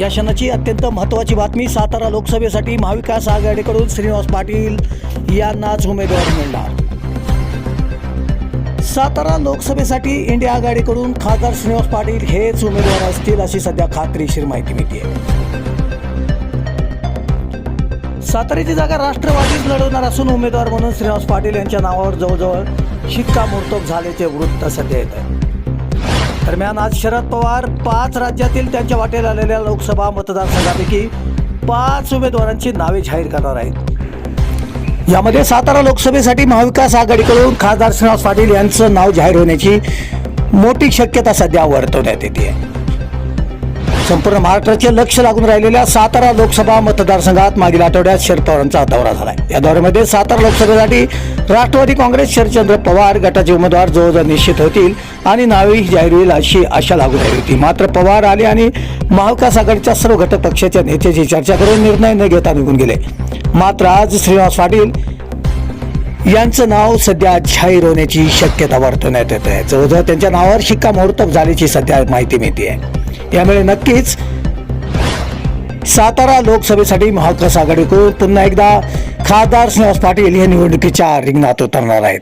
या क्षणाची अत्यंत महत्त्वाची बातमी सातारा लोकसभेसाठी महाविकास आघाडीकडून श्रीनिवास पाटील यांनाच उमेदवार मिळणार. सातारा लोकसभेसाठी इंडिया आघाडीकडून खासदार श्रीनिवास पाटील हेच उमेदवार असतील अशी सध्या खात्रीशीर माहिती मिळते. साताऱ्याची जागा राष्ट्रवादीच लढवणार असून उमेदवार म्हणून श्रीनिवास पाटील यांच्या नावावर जवळजवळ शिक्कामोर्तब झाल्याचे वृत्त सध्या येत आहे. दरम्यान आज शरद पवार पाच राज्यातील त्यांच्या वाटेला आलेल्या लोकसभा मतदारसंघापैकी पाच उमेदवारांची नावे जाहीर करणार आहेत. यामध्ये सातारा लोकसभेसाठी महाविकास आघाडीकडून खासदार श्रीनिवास पाटील यांचं नाव जाहीर होण्याची मोठी शक्यता सध्या वर्तवण्यात येते. संपूर्ण महाराष्ट्राचे लक्ष लागून राहिलेल्या सातारा लोकसभा मतदारसंघात मागील आठवड्यात शरद पवारांचा दौरा झाला या दौऱ्यामध्ये सातारा लोकसभेसाठी राष्ट्रवादी काँग्रेस शरदचंद्र पवार गटाचे उमेदवार जवळजवळ निश्चित होतील आणि नावेही जाहीर होईल अशी आशा लागू राहिली होती. मात्र पवार आले आणि महाविकास आघाडीच्या सर्व घटक पक्षाच्या नेत्याची चर्चा करून निर्णय न घेता निघून गेले. मात्र आज श्रीनिवास पाटील यांचं नाव सध्या जाहीर होण्याची शक्यता वर्तवण्यात येत आहे. जवळजवळ त्यांच्या नावावर शिक्कामोर्तब झाल्याची सध्या माहिती मिळते आहे त्यामुळे नक्कीच सातारा लोकसभेसाठी महाविकास आघाडीकडून पुन्हा एकदा खासदार श्रीनिवास पाटील हे निवडणुकीच्या रिंगणात उतरणार आहेत.